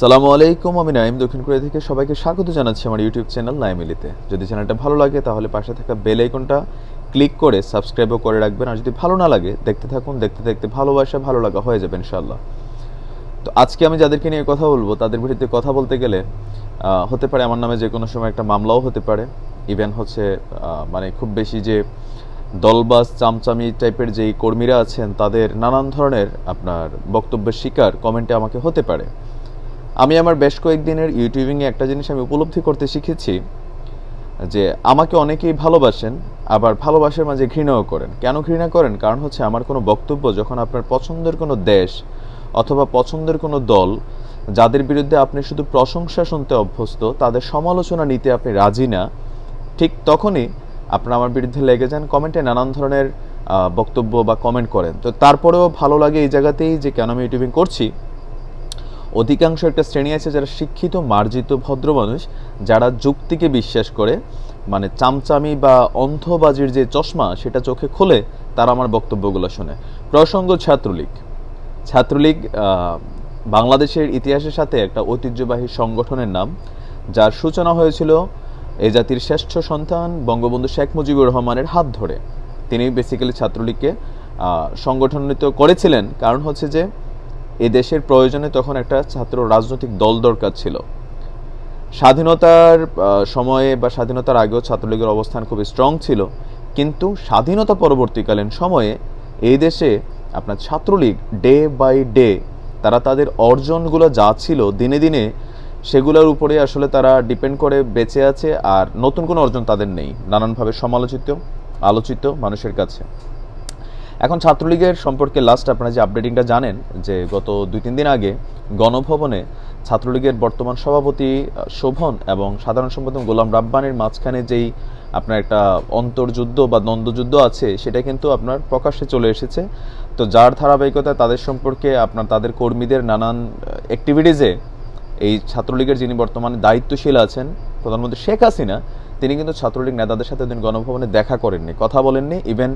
সালামু আলাইকুম, আমি নাইম। দক্ষিণ কোরিয়া থেকে সবাইকে স্বাগত জানাচ্ছি আমার ইউটিউব চ্যানেল নাইমিলিতে যদি চ্যানেলটা ভালো লাগে, তাহলে পাশে থাকা বেল আইকনটা ক্লিক করে সাবস্ক্রাইবও করে রাখবেন। আর যদি ভালো না লাগে, দেখতে থাকুন, দেখতে দেখতে ভালোবাসা, ভালো লাগা হয়ে যাবে ইনশাল্লাহ তো আজকে আমি যাদেরকে নিয়ে কথা বলব, তাদের বিরুদ্ধে কথা বলতে গেলে হতে পারে আমার নামে যে কোনো সময় একটা মামলাও হতে পারে। ইভেন হচ্ছে মানে খুব বেশি যে দলবাস চামচামি টাইপের যেই কর্মীরা আছেন, তাদের নানান ধরনের আপনার বক্তব্যের শিকার কমেন্টে আমাকে হতে পারে। আমি আমার বেশ কয়েকদিনের ইউটিউবিংয়ে একটা জিনিস আমি উপলব্ধি করতে শিখেছি, যে আমাকে অনেকেই ভালোবাসেন, আবার ভালোবাসার মাঝে ঘৃণাও করেন। কেন ঘৃণা করেন? কারণ হচ্ছে আমার কোনো বক্তব্য যখন আপনার পছন্দের কোনো দেশ অথবা পছন্দের কোনো দল, যাদের বিরুদ্ধে আপনি শুধু প্রশংসা শুনতে অভ্যস্ত, তাদের সমালোচনা নিতে আপনি রাজি না, ঠিক তখনই আপনারা আমার বিরুদ্ধে লেগে যান কমেন্টে নানান ধরনের বক্তব্য বা কমেন্ট করেন। তো তারপরেও ভালো লাগে এই জায়গাতেই যে কেন আমি ইউটিউবিং করছি অধিকাংশ একটা শ্রেণি আছে যারা শিক্ষিত, মার্জিত, ভদ্র মানুষ, যারা যুক্তিকে বিশ্বাস করে মানে চামচামি বা অন্ধবাজির যে চশমা সেটা চোখে খোলে, তারা আমার বক্তব্যগুলো শোনে। প্রসঙ্গ ছাত্রলীগ। ছাত্রলীগ বাংলাদেশের ইতিহাসের সাথে একটা ঐতিহ্যবাহী সংগঠনের নাম, যার সূচনা হয়েছিল এই জাতির শ্রেষ্ঠ সন্তান বঙ্গবন্ধু শেখ মুজিবুর রহমানের হাত ধরে। তিনি বেসিক্যালি ছাত্রলীগকে সংগঠনিত করেছিলেন। কারণ হচ্ছে যে এ দেশের প্রয়োজনে তখন একটা ছাত্র রাজনৈতিক দল দরকার ছিল। স্বাধীনতার সময়ে বা স্বাধীনতার আগেও ছাত্রলীগের অবস্থান খুব স্ট্রং ছিল, কিন্তু স্বাধীনতা পরবর্তীকালীন সময়ে এই দেশে আপনার ছাত্রলীগ ডে বাই ডে তারা তাদের অর্জনগুলো যা ছিল দিনে দিনে সেগুলোর উপরে আসলে তারা ডিপেন্ড করে বেঁচে আছে আর নতুন কোনো অর্জন তাদের নেই। নানানভাবে সমালোচিত, আলোচিত মানুষের কাছে। এখন ছাত্রলীগের সম্পর্কে লাস্ট আপনারা যে আপডেটিংটা জানেন, যে গত দুই তিন দিন আগে গণভবনে ছাত্রলীগের বর্তমান সভাপতি শোভন এবং সাধারণ সম্পাদক গোলাম রাব্বানের মাঝখানে যেই আপনার একটা অন্তর্যুদ্ধ বা দ্বন্দ্বযুদ্ধ আছে, সেটা কিন্তু আপনার প্রকাশ্যে চলে এসেছে। তো যার ধারাবাহিকতায় তাদের সম্পর্কে আপনার তাদের কর্মীদের নানান অ্যাক্টিভিটিসে এই ছাত্রলীগের যিনি বর্তমানে দায়িত্বশীল আছেন, প্রধানমন্ত্রী শেখ হাসিনা তিনি কিন্তু ছাত্রলীগ নেতাদের সাথে দিন গণভবনে দেখা করেননি, কথা বলেননি। ইভেন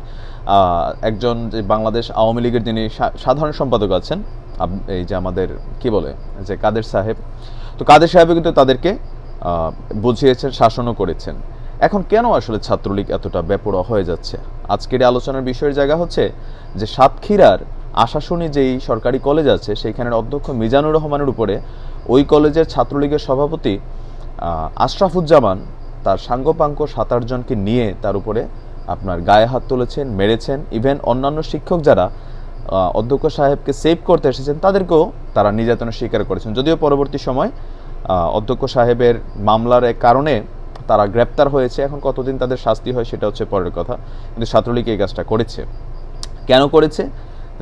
একজন যে বাংলাদেশ আওয়ামী লীগের যিনি সাধারণ সম্পাদক আছেন এই যে আমাদের, কি বলে, যে কাদের সাহেব, তো কাদের সাহেব কিন্তু তাদেরকে বুঝিয়েছেন, শাসনও করেছেন। এখন কেন আসলে ছাত্রলীগ এতটা বেপরোয়া হয়ে যাচ্ছে? আজকের আলোচনার বিষয়ের জায়গা হচ্ছে যে সাতক্ষীরার আশাশুনি যেই সরকারি কলেজ আছে, সেইখানের অধ্যক্ষ মিজানুর রহমানের উপরে ওই কলেজের ছাত্রলীগের সভাপতি আশরাফুজ্জামান তার সাঙ্গপাঙ্গ সাত আটজনকে নিয়ে তার উপরে আপনার গায়ে হাত তুলেছেন, মেরেছেন। ইভেন অন্যান্য শিক্ষক যারা অধ্যক্ষ সাহেবকে সেভ করতে এসেছেন, তাদেরকেও তারা নির্যাতনের স্বীকার করেছেন। যদিও পরবর্তী সময় অধ্যক্ষ সাহেবের মামলার এক কারণে তারা গ্রেপ্তার হয়েছে। এখন কতদিন তাদের শাস্তি হয় সেটা হচ্ছে পরের কথা। কিন্তু ছাত্রলীগ এই কাজটা করেছে। কেন করেছে?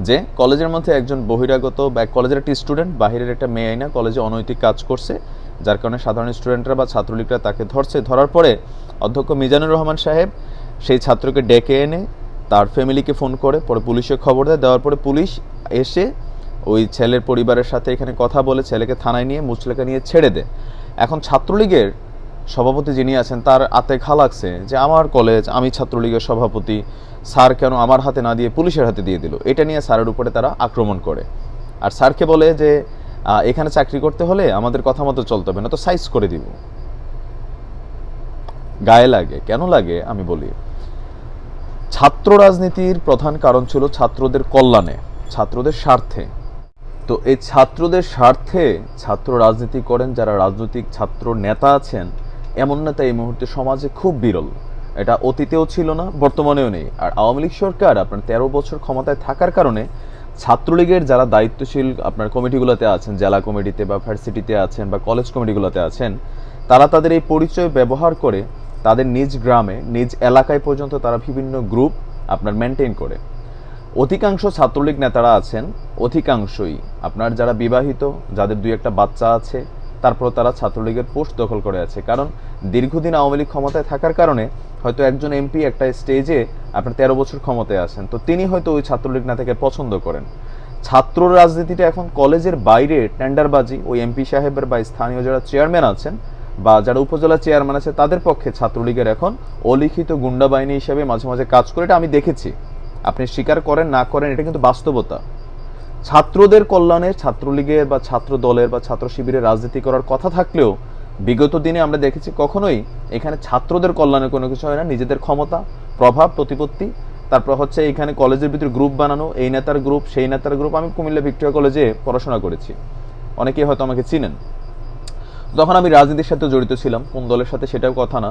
যে কলেজের মধ্যে একজন বহিরাগত বা কলেজের একটি স্টুডেন্ট, বাহিরের একটা মেয়ে আইনা কলেজে অনৈতিক কাজ করছে। যার কারণে সাধারণ স্টুডেন্টরা বা ছাত্রলীগরা তাকে ধরছে। ধরার পরে অধ্যক্ষ মিজানুর রহমান সাহেব সেই ছাত্রকে ডেকে এনে তার ফ্যামিলিকে ফোন করে, পরে পুলিশে খবর দেয়। দেওয়ার পরে পুলিশ এসে ওই ছেলের পরিবারের সাথে এখানে কথা বলে ছেলেকে থানায় নিয়ে মুচলেকা নিয়ে ছেড়ে দেয়। এখন ছাত্রলীগের সভাপতি যিনি আছেন, তার আতে ঘা লাগছে যে আমার কলেজ, আমি ছাত্রলীগের সভাপতি, স্যার কেন আমার হাতে না দিয়ে পুলিশের হাতে দিয়ে দিল? এটা নিয়ে স্যারের উপরে তারা আক্রমণ করে। আর স্যারকে বলে যে এখানে চাকরি করতে হলে আমাদের কথা মতো চলতে হবে, না তো সাইজ করে দিব। গায়ে লাগে, কেন লাগে আমি বলি। ছাত্র রাজনীতির প্রধান কারণ ছিল ছাত্রদের কল্যাণে, ছাত্রদের স্বার্থে। তো এই ছাত্রদের স্বার্থে ছাত্র রাজনীতি করেন, যারা রাজনৈতিক ছাত্র নেতা আছেন, এমন নেতা এই মুহূর্তে সমাজে খুব বিরল। এটা অতীতেও ছিল না, বর্তমানেও নেই। আর আওয়ামী লীগ সরকার আপনার তেরো বছর ক্ষমতায় থাকার কারণে ছাত্রলীগের যারা দায়িত্বশীল আপনার কমিটিগুলোতে আছেন, জেলা কমিটিতে বা ভার্সিটিতে আছেন বা কলেজ কমিটিগুলোতে আছেন, তারা তাদের এই পরিচয় ব্যবহার করে তাদের নিজ গ্রামে, নিজ এলাকায় পর্যন্ত তারা বিভিন্ন গ্রুপ আপনার মেনটেন করে। অধিকাংশ ছাত্রলীগ নেতারা আছেন, অধিকাংশই আপনার যারা বিবাহিত, যাদের দুই একটা বাচ্চা আছে তারপর তারা ছাত্রলীগের পোস্ট দখল করে আছে। কারণ দীর্ঘদিন আওয়ামী লীগ ক্ষমতায় থাকার কারণে হয়তো একজন এমপি একটা স্টেজে আপনার তেরো বছর ক্ষমতায় আছেন। তো তিনি হয়তো ওই ছাত্রলীগ নেতাকে পছন্দ করেন। ছাত্র রাজনীতিটা এখন কলেজের বাইরে টেন্ডারবাজি, ওই এমপি সাহেবের বা স্থানীয় যারা চেয়ারম্যান আছেন বা যারা উপজেলা চেয়ারম্যান আছে, তাদের পক্ষে ছাত্রলীগের এখন অলিখিত গুন্ডা বাহিনী হিসেবে মাঝে মাঝে কাজ করে। এটা আমি দেখেছি। আপনি স্বীকার করেন, না করেন, এটা কিন্তু বাস্তবতা। ছাত্রদের কল্যাণে ছাত্রলীগের বা ছাত্র দলের বা ছাত্র শিবিরের রাজনীতি করার কথা থাকলেও বিগত দিনে আমরা দেখেছি কখনোই এখানে ছাত্রদের কল্যাণে কোনো কিছু হয় না। নিজেদের ক্ষমতা, প্রভাব, প্রতিপত্তি। তারপর হচ্ছে এখানে কলেজের ভিতরে গ্রুপ বানানো, এই নেতার গ্রুপ সেই নেতার গ্রুপ আমি কুমিল্লা ভিক্টোরিয়া কলেজে পড়াশোনা করেছি। অনেকেই হয়তো আমাকে চিনেন। তখন আমি রাজনীতির সাথে জড়িত ছিলাম। কোন দলের সাথে সেটাও কথা না।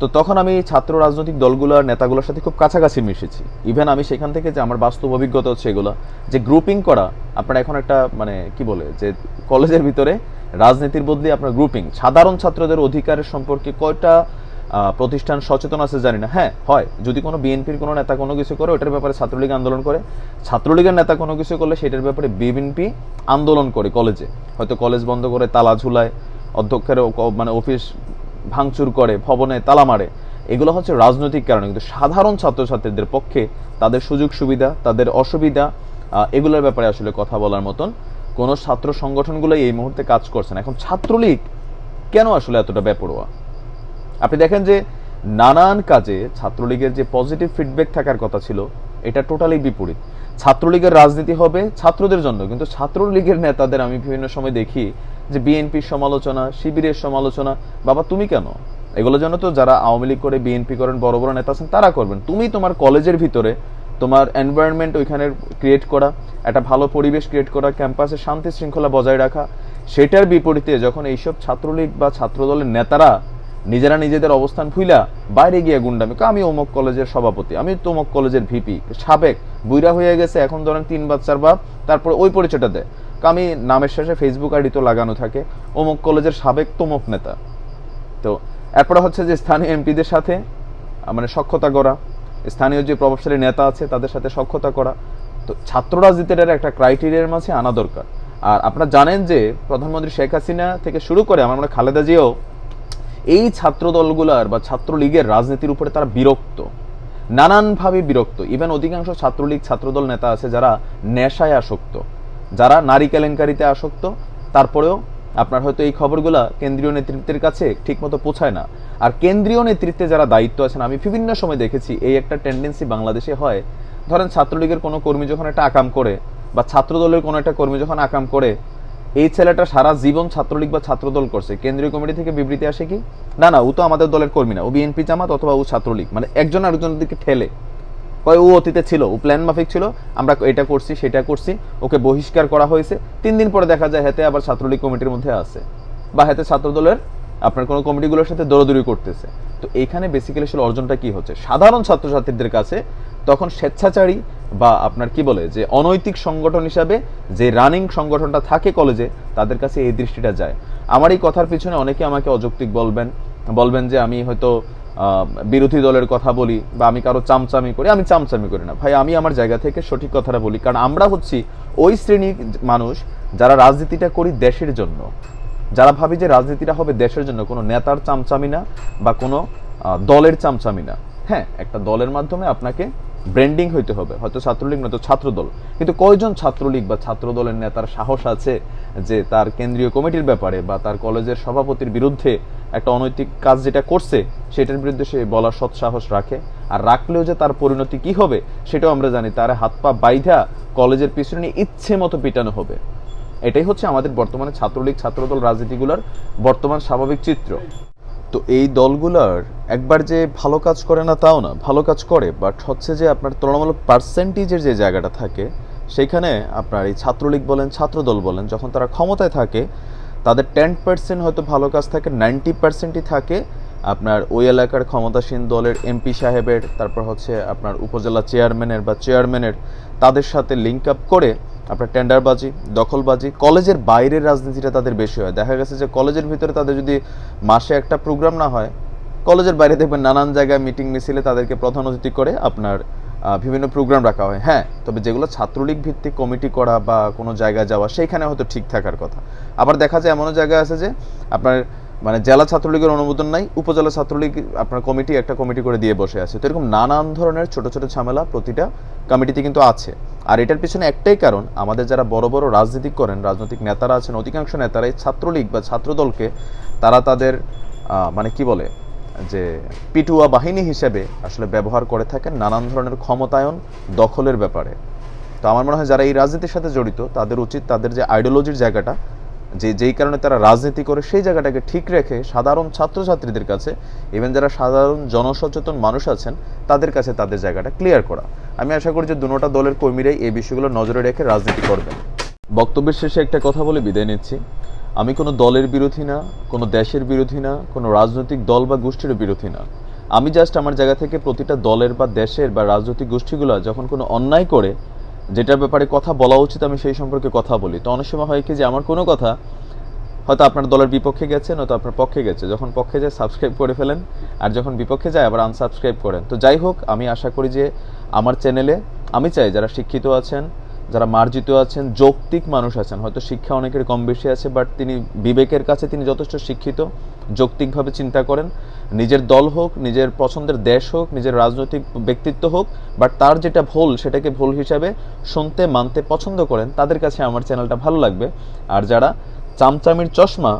তো তখন আমি ছাত্র রাজনৈতিক দলগুলোর নেতাগুলোর সাথে খুব কাছাকাছি মিশেছি। ইভেন আমি সেখান থেকে যে আমার বাস্তব অভিজ্ঞতা হচ্ছে এগুলো, যে গ্রুপিং করা, আপনার এখন একটা মানে কি বলে, যে কলেজের ভিতরে রাজনীতির বদলে আপনার গ্রুপিং সাধারণ ছাত্রদের অধিকারের সম্পর্কে কয়টা প্রতিষ্ঠান সচেতন আছে জানি না। হ্যাঁ হয়। যদি কোনো বিএনপির কোনো নেতা কোনো কিছু করে ওটার ব্যাপারে ছাত্রলীগ আন্দোলন করে, ছাত্রলীগের নেতা কোনো কিছু করলে সেটার ব্যাপারে বিএনপি আন্দোলন করে কলেজে। হয়তো কলেজ বন্ধ করে তালা ঝুলায় অধ্যক্ষের মানে অফিস ভাঙচুর করে, ভবনে তালা মারে। এগুলো হচ্ছে রাজনৈতিক কারণে। কিন্তু সাধারণ ছাত্রছাত্রীদের পক্ষে তাদের সুযোগ সুবিধা, তাদের অসুবিধা এগুলোর ব্যাপারে আসলে কথা বলার মতন কোনো ছাত্র সংগঠনগুলোই এই মুহূর্তে কাজ করছে না। এখন ছাত্রলীগ কেন আসলে এতটা বেপরোয়া? আপনি দেখেন যে নানান কাজে ছাত্রলীগের যে পজিটিভ ফিডব্যাক থাকার কথা ছিল, এটা টোটালি বিপরীত। ছাত্রলীগের রাজনীতি হবে ছাত্রদের জন্য, কিন্তু ছাত্রলীগের নেতাদের আমি বিভিন্ন সময় দেখি যে বিএনপির সমালোচনা, শিবিরের সমালোচনা, বাবা, তুমি কেন? এগুলো জন্য তো যারা আওয়ামী লীগ করে বিএনপি করেন, বড় বড় নেতা আছেন, তারা করবেন। তুমি তোমার কলেজের ভিতরে তোমার এনভায়রনমেন্ট ওইখানে ক্রিয়েট করা, একটা ভালো পরিবেশ ক্রিয়েট করা ক্যাম্পাসে শান্তি শৃঙ্খলা বজায় রাখা, সেটার বিপরীতে যখন এইসব ছাত্রলীগ বা ছাত্রদলের নেতারা নিজেরা নিজেদের অবস্থান ভুইলা বাইরে গিয়ে গুন্ডামি আমি অমুক কলেজের সভাপতি, আমি তমুক কলেজের ভিপি সাবেক, বুইরা হয়ে গেছে, এখন ধরেন তিন বাচ্চার বাপ, তারপর ওই পরিচয়টা দেয়। আমি নামের শেষে ফেসবুক আইডি তো লাগানো থাকে। অমুক কলেজের সাবেক তমুক নেতা। তো এরপরে হচ্ছে যে স্থানীয় এমপিদের সাথে মানে সক্ষতা করা স্থানীয় যে প্রভাবশালী নেতা আছে, তাদের সাথে সক্ষতা করা। তো ছাত্র রাজনীতির একটা ক্রাইটেরিয়ার মাঝে আনা দরকার। আর আপনারা জানেন যে প্রধানমন্ত্রী শেখ হাসিনা থেকে শুরু করে আমার খালেদা জিয়াও এই ছাত্র দলগুলার বা ছাত্রলীগের রাজনীতির উপরে তারা বিরক্ত। নানানভাবে বিরক্ত। ইভেন অধিকাংশ ছাত্রলীগ, ছাত্রদল নেতা আছে যারা নেশায় আসক্ত। যারা নারী কেলেঙ্কারিতে আসক্ত, তারপরেও আপনার হয়তো এই খবরগুলো কেন্দ্রীয় নেতৃত্বের কাছে ঠিকমতো পৌঁছায় না। আর কেন্দ্রীয় নেতৃত্বে যারা দায়িত্ব আছেন, আমি বিভিন্ন সময় দেখেছি এই একটা টেন্ডেন্সি বাংলাদেশে হয়। ধরেন ছাত্রলীগের কোনো কর্মী যখন একটা আকাম করে বা ছাত্রদলের কোনো একটা কর্মী যখন আকাম করে, এই ছেলেটা সারা জীবন ছাত্রলীগ বা ছাত্রদল করছে। কেন্দ্রীয় কমিটি থেকে বিবৃতি আসে কি? না না, ও তো আমাদের দলের কর্মী না। ও বিএনপি জামাত অথবা ও ছাত্রলীগ। মানে একজন আরেকজনের দিকে ঠেলে। কয় ও অতীতে ছিল, ও প্ল্যান মাফিক ছিল, আমরা এটা করছি, সেটা করছি, ওকে বহিষ্কার করা হয়েছে। তিন দিন পরে দেখা যায় হাতে আবার ছাত্রলীগ কমিটির মধ্যে আছে। বা হাতে ছাত্রদলের আপনার কোনো কমিটিগুলোর সাথে দৌড়দৌড়ি করতেছে। তো এইখানে বেসিক্যালি আসলে অর্জনটা কি হচ্ছে? সাধারণ ছাত্রছাত্রীদের কাছে তখন স্বেচ্ছাচারী বা আপনার কি বলে যে অনৈতিক সংগঠন হিসাবে যে রানিং সংগঠনটা থাকে কলেজে তাদের কাছে এই দৃষ্টিটা যায়। আমার এই কথার পিছনে অনেকে আমাকে অযৌক্তিক বলবেন বলবেন যে আমি হয়তো বিরোধী দলের কথা বলি বা আমি কারও চামচামি করি, আমি চামচামি করি না। ভাই, আমি আমার জায়গা থেকে সঠিক কথাটা বলি। কারণ আমরা হচ্ছি ওই শ্রেণির মানুষ যারা রাজনীতিটা করি দেশের জন্য। যারা ভাবি যে রাজনীতিটা হবে দেশের জন্য, কোনো নেতার চামচামি না বা কোনো দলের চামচামি না। হ্যাঁ একটা দলের মাধ্যমে আপনাকে ব্র্যান্ডিং হইতে হবে। হয়তো ছাত্রলীগ নয়তো ছাত্রদল। কিন্তু কয়জন ছাত্রলীগ বা ছাত্রদলের নেতার সাহস আছে যে তার কেন্দ্রীয় কমিটির ব্যাপারে বা তার কলেজের সভাপতির বিরুদ্ধে একটা অনৈতিক কাজ যেটা করছে, সেটার বিরুদ্ধে সে বলার সৎ সাহস রাখে? আর রাখলেও যে তার পরিণতি কি হবে, সেটাও আমরা জানি। তার হাত পা বাইধা কলেজের পিছনে ইচ্ছে মতো পিটানো হবে। এটাই হচ্ছে আমাদের বর্তমানে ছাত্রলীগ, ছাত্রদল রাজনীতিগুলোর বর্তমান স্বাভাবিক চিত্র। তো এই দলগুলোর একবার যে ভালো কাজ করে না, তাও না। ভালো কাজ করে বাট হচ্ছে যে আপনার তুলনামূলক পার্সেন্টেজের যে জায়গাটা থাকে সেইখানে আপনার এই ছাত্রলীগ বলেন, ছাত্রদল বলেন, যখন তারা ক্ষমতায় থাকে, তাদের টেন পার্সেন্ট হয়তো ভালো কাজ থাকে নাইনটি পার্সেন্টই থাকে আপনার ওই এলাকার ক্ষমতাসীন দলের এমপি সাহেবের, তারপর হচ্ছে আপনার উপজেলা চেয়ারম্যানের বা চেয়ারম্যানের তাদের সাথে লিঙ্ক আপ করে আপনার টেন্ডারবাজি, দখলবাজি, কলেজের বাইরের রাজনীতিটা তাদের বেশি হয়। দেখা গেছে যে কলেজের ভিতরে তাদের যদি মাসে একটা প্রোগ্রাম না হয়, কলেজের বাইরে দেখবেন নানান জায়গায় মিটিং মিছিলে তাদেরকে প্রধান অতিথি করে আপনার বিভিন্ন প্রোগ্রাম রাখা হয়। হ্যাঁ তবে যেগুলো ছাত্রলীগ ভিত্তিক কমিটি করা বা কোনো জায়গায় যাওয়া, সেইখানে হয়তো ঠিক থাকার কথা। আবার দেখা যায় এমনও জায়গা আছে যে আপনার মানে জেলা ছাত্রলীগের অনুমোদন নাই, উপজেলা ছাত্রলীগ আপনার কমিটি একটা কমিটি করে দিয়ে বসে আছে। তো এরকম নানান ধরনের ছোট ছোট ঝামেলা প্রতিটা কমিটিতে কিন্তু আছে। আর এটার পিছনে একটাই কারণ, আমাদের যারা বড় বড় রাজনীতি করেন, রাজনৈতিক নেতারা আছেন, অধিকাংশ নেতারা এই ছাত্রলীগ বা ছাত্রদলকে তারা তাদের মানে কি বলে, যে পিটুয়া বাহিনী হিসেবে আসলে ব্যবহার করে থাকেন নানান ধরনের ক্ষমতায়ন দখলের ব্যাপারে। তো তো আমার মনে হয় যারা এই রাজনীতির সাথে জড়িত, তাদের উচিত তাদের যে আইডিওলজির জায়গাটা যে, যেই কারণে তারা রাজনীতি করে সেই জায়গাটাকে ঠিক রেখে সাধারণ ছাত্রছাত্রীদের কাছে ইভেন যারা সাধারণ জনসচেতন মানুষ আছেন, তাদের কাছে তাদের জায়গাটা ক্লিয়ার করা। আমি আশা করি যে দুনোটা দলের কর্মীরাই এই বিষয়গুলো নজরে রেখে রাজনীতি করবেন। বক্তব্যের শেষে একটা কথা বলে বিদায় নিচ্ছি। আমি কোনো দলের বিরোধী না, কোনো দেশের বিরোধী না, কোনো রাজনৈতিক দল বা গোষ্ঠীর বিরোধী না। আমি জাস্ট আমার জায়গা থেকে প্রতিটা দলের বা দেশের বা রাজনৈতিক গোষ্ঠীগুলো যখন কোনো অন্যায় করে যেটার ব্যাপারে কথা বলা উচিত, আমি সেই সম্পর্কে কথা বলি। তো অনেক সময় হয় কি যে আমার কোনো কথা হয়তো আপনার দলের বিপক্ষে গেছে, নয়তো আপনার পক্ষে গেছে। যখন পক্ষে যায় সাবস্ক্রাইব করে ফেলেন, আর যখন বিপক্ষে যায়, আবার আনসাবস্ক্রাইব করেন। তো যাই হোক, আমি আশা করি যে আমার চ্যানেলে আমি চাই যারা শিক্ষিত আছেন যারা মার্জিত আছেন, যৌক্তিক মানুষ আছেন, হয়তো শিক্ষা অনেকের কম বেশি আছে বাট তিনি বিবেকের কাছে তিনি যথেষ্ট শিক্ষিত, যৌক্তিকভাবে চিন্তা করেন। নিজের দল হোক, নিজের পছন্দের দেশ হোক, নিজের রাজনৈতিক ব্যক্তিত্ব হোক বাট তার যেটা ভুল সেটাকে ভুল হিসাবে শুনতে, মানতে পছন্দ করেন, তাদের কাছে আমার চ্যানেলটা ভালো লাগবে। আর যারা চামচামির চশমা,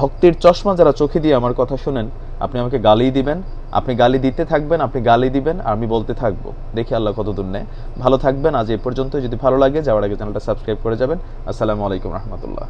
ভক্তির চশমা যারা চোখে দিয়ে আমার কথা শুনেন, আপনি আমাকে গালি দিবেন আপনি গালি দিতে থাকবেন, আপনি গালি দিবেন, আর আমি বলতে থাকব। দেখি আল্লাহ কতদূর নেয়। ভালো থাকবেন, আজ এ পর্যন্ত যদি ভালো লাগে, যাওয়ার আগে চ্যানেলটা সাবস্ক্রাইব করে যাবেন। আসসালামু আলাইকুম রহমতুল্লাহ।